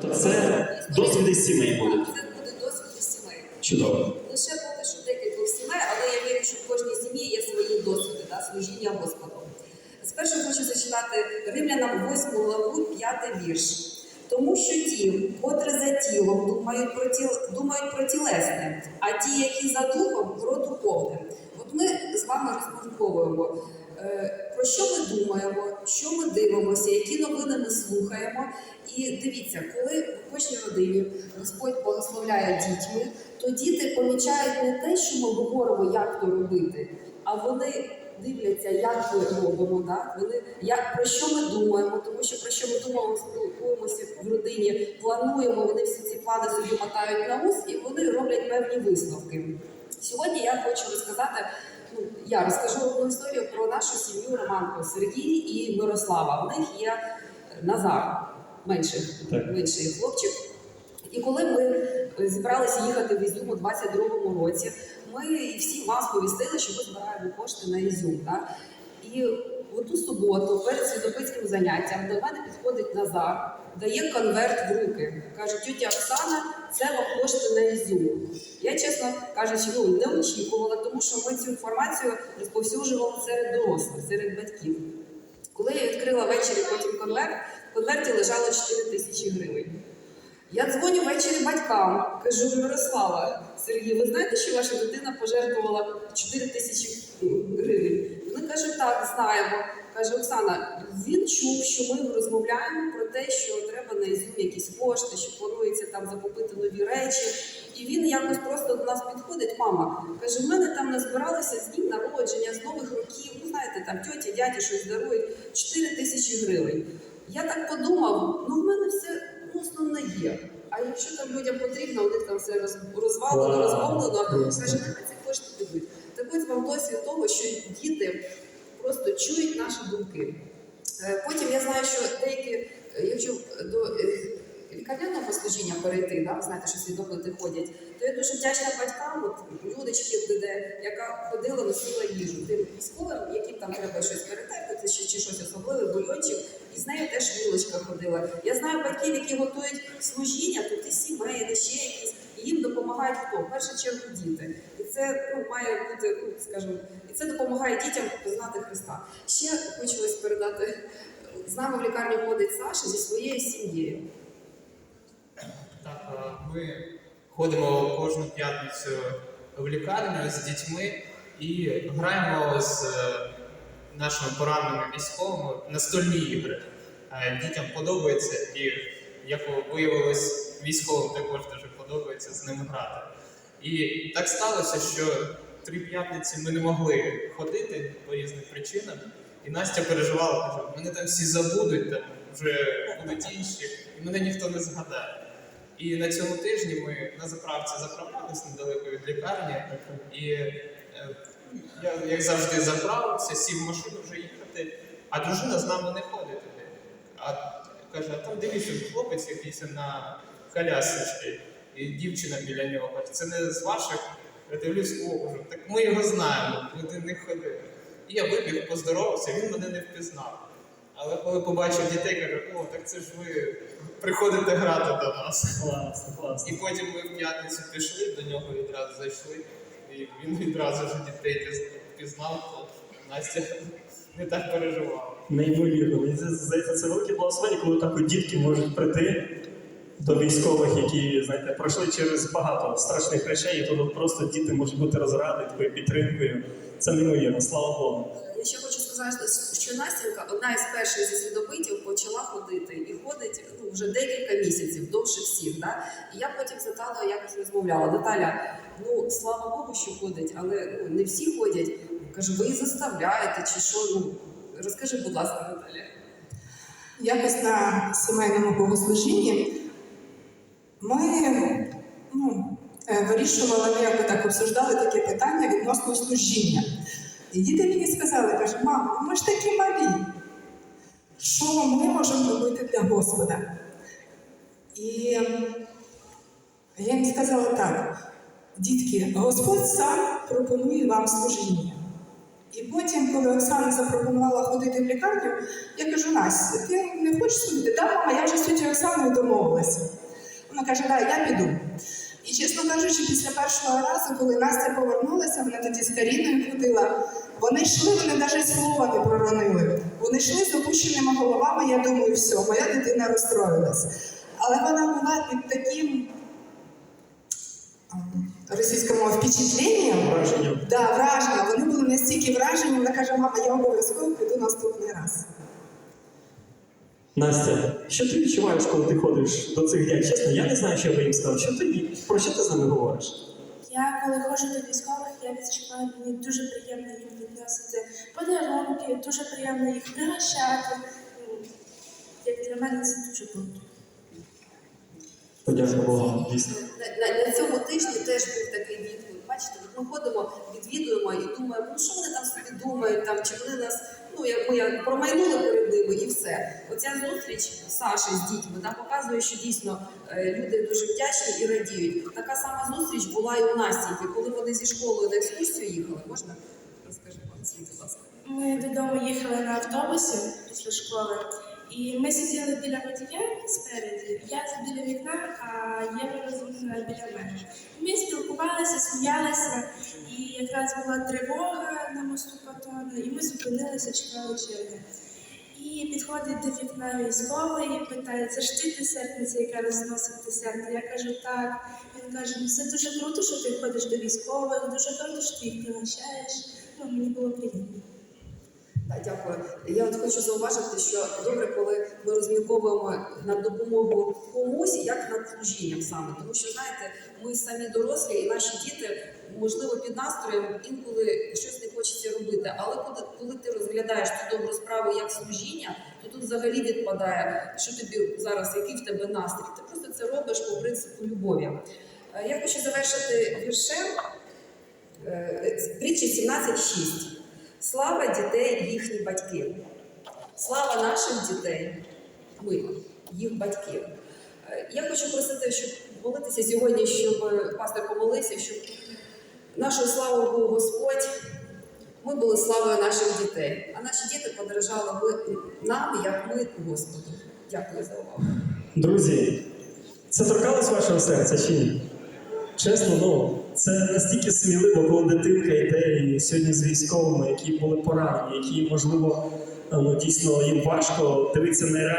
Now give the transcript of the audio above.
То це досвіди сімей будуть. Це буде досвід із сімей. Чудово. Лише поки що декількох сімей, але я вірю, що в кожній сім'ї є свої досвіди да, служіння Господу. Спершу хочу зачитати Римлянам 8 главу, 5 вірш. Тому що ті, котрі за тілом думають про, тіл, думають про тілесне, а ті, які за духом, про духовне. От ми з вами розмірковуємо, про що ми думаємо, що ми дивимося, які новини ми слухаємо. І дивіться, коли в кожній родині Господь благословляє дітьми, то діти помічають не те, що ми говоримо, як то робити, а вони дивляться, як ми робимо, да? вони як про що ми думаємо, тому що про що ми думаємо, спілкуємося в родині, плануємо, вони всі ці плани собі мотають на ус і вони роблять певні висновки. Сьогодні я хочу розказати. Я розкажу одну історію про нашу сім'ю Романко Сергій і Мирослава. В них є Назар, менший, менший хлопчик. І коли ми зібралися їхати в Ізюм у 22-му році, ми всі вам сповістили, що ми збираємо кошти на Ізюм. Так? І в ту суботу перед свідопитським заняттям до мене підходить Назар, дає конверт в руки. Каже, тітя Оксана, це вам кошти на Ізюм. Я, чесно кажучи, ну, не очікувала, тому що ми цю інформацію розповсюджували серед дорослих, серед батьків. Коли я відкрила ввечері потім конверт, в конверті лежало 4 тисячі гривень. Я дзвоню ввечері батькам, кажу, Мирослава, Сергій, ви знаєте, що ваша дитина пожертвувала 4 тисячі гривень? Кажуть, так, знаємо. Каже Оксана, він чув, що ми розмовляємо про те, що треба на Ізюм якісь кошти, що планується там закупити нові речі. І він якось просто до нас підходить. Мама каже: в мене там назбиралися з днів народження, з нових років. Ну знаєте, там тьоті, дяді щось дарують 4 тисячі гривень. Я так подумав, ну в мене все ну, основне є. А якщо там людям потрібно, у них там все роз- розвалено, просто. каже, нехай ці кошти дадуть. Ось вам досвід того, що діти просто чують наші думки. Е, Потім я знаю, що деякі, е, якщо до е, лікарняного служіння перейти, да, знаєте, що свідоплити ходять, то я дуже вдячна батькам, от Людочки, де, яка ходила, носила їжу тим військовим, яким там треба щось перетерпити, чи, чи щось особливе, бульйончик, і з нею теж Людочка ходила. Я знаю батьків, які готують служіння, тут і сімейні, ще якісь, і їм допомагають хто? В першу чергу діти. Це ну, має бути, ну, скажімо, і це допомагає дітям познати Христа. Ще хочу ось передати. З нами в лікарню ходить Саша зі своєю сім'єю. Так, е, ми ходимо кожну п'ятницю в лікарню з дітьми і граємо з е, нашими пораненими військовими настольні ігри. Е, Дітям подобається і, як виявилось, військовим також дуже подобається з ними грати. І так сталося, що три п'ятниці ми не могли ходити по різним причинам. І Настя переживала, каже, мене там всі забудуть, там вже будуть інші, і мене ніхто не згадає. І на цьому тижні ми на заправці заправлялись недалеко від лікарні. І е, я, як завжди, заправився, сів в машину вже їхати, а дружина з нами не ходить туди. А каже, а там дивіться, хлопець якийсь на колясочці, і дівчина біля нього. Каже, це не з ваших. Я дивлюсь, о, кажу, так ми його знаємо, до них ходили. І я вибіг, поздоровався, він мене не впізнав. Але коли побачив дітей, каже, о, так це ж ви приходите грати до нас. Класно, класно. І потім ми в п'ятницю пішли, до нього відразу зайшли, і він відразу ж дітей впізнав, то Настя не так переживала. Неймовірно. Мені здається, це велике благословення, коли так от дітки можуть прийти до військових, які, знаєте, пройшли через багато страшних речей, і тут просто діти можуть бути розради, такою підтримкою. Це неймовірно, слава Богу. Я ще хочу сказати, що Настінка одна із перших зі слідопитів почала ходити і ходить ну, вже декілька місяців, довше всіх. Да? І я потім з Наталою якось розмовляла. Наталя, ну слава Богу, що ходить, але ну, не всі ходять. Кажу, ви її заставляєте чи що? Ну розкажи, будь ласка, Наталя. Якось на сімейному богослужінні ми ну, е, вирішували, ми якби так обсуждали таке питання відносно служіння. І діти мені сказали, каже, мама, ну ми ж такі малі. Що ми можемо робити для Господа? І я їм сказала так, дітки, Господь сам пропонує вам служіння. І потім, коли Оксана запропонувала ходити в лікарню, я кажу: Настя, ти не хочеш ходити? Да, мама, я вже з тітю Оксаною домовилася. Вона каже, да, я піду. І чесно кажучи, після першого разу, коли Настя повернулася, вона тоді з Каріною ходила. Вони йшли, вони навіть слова не проронили. Вони йшли з опущеними головами. Я думаю, все, моя дитина розстроїлася. Але вона була під таким російською впечатленням. Враження. Да, враження. Вони були настільки вражені, вона каже, мама, я обов'язково піду наступний раз. Настя, що ти відчуваєш, коли ти ходиш до цих дядь? Чесно, я не знаю, що би їм сказав. Що ти про що ти з ними говориш? Я коли ходжу до військових, я відчуваю, мені дуже приємно їм відносити подарунки, дуже приємно їх пригощати. Як для мене це дуже круто. Подяка Богу, дійсно. На, на, на цьому тижні теж був такий відгук. Бачите, ми ходимо, відвідуємо і думаємо, ну що вони там думають, там, чи вони нас, ну як ми промайнули перед ними і все. Оця зустріч Саші з дітьми да, показує, що дійсно е, люди дуже вдячні і радіють. Така сама зустріч була і у Настіньки, коли вони зі школою на екскурсію їхали. Можна? Розкажи вам свій, будь ласка. Ми додому їхали на автобусі після школи, і ми сиділи біля водія спереді. Я біля вікна, а Єва розуміла біля мене. Ми спілкувалися, сміялися, і якраз була тривога на мосту Патона, і ми зупинилися, чекали черги. І підходить до вікна військовий і питає, це ж ти десертниця, яка розносить десерти. Я кажу, так. Він каже, ну це дуже круто, що ти ходиш до військових, дуже круто, що ти їх пригощаєш. Ну, мені було приємно. Так, дякую. Я от хочу зауважити, що добре, коли ми розмірковуємо на допомогу комусь, як над служінням саме. Тому що, знаєте, ми самі дорослі і наші діти, можливо, під настроєм інколи щось не хочеться робити. Але коли, ти розглядаєш цю добру справу як служіння, то тут взагалі відпадає, що тобі зараз, який в тебе настрій. Ти просто це робиш по принципу любові. Е, Я хочу завершити віршем е, притчі 17.6. Слава дітей їхні батьків. Слава наших дітей, ми, їх батьків. Е, Я хочу просити, щоб молитися сьогодні, щоб пастор помолився, щоб нашою славою був Господь. Ми були славою наших дітей, а наші діти подорожали нам, як ми Господу. Дякую за увагу. Друзі, це торкалось вашого серця чи ні? Чесно, ну це настільки сміливо, коли дитинка йде і сьогодні з військовими, які були поранені, які, можливо, ну дійсно їм важко дивитися на.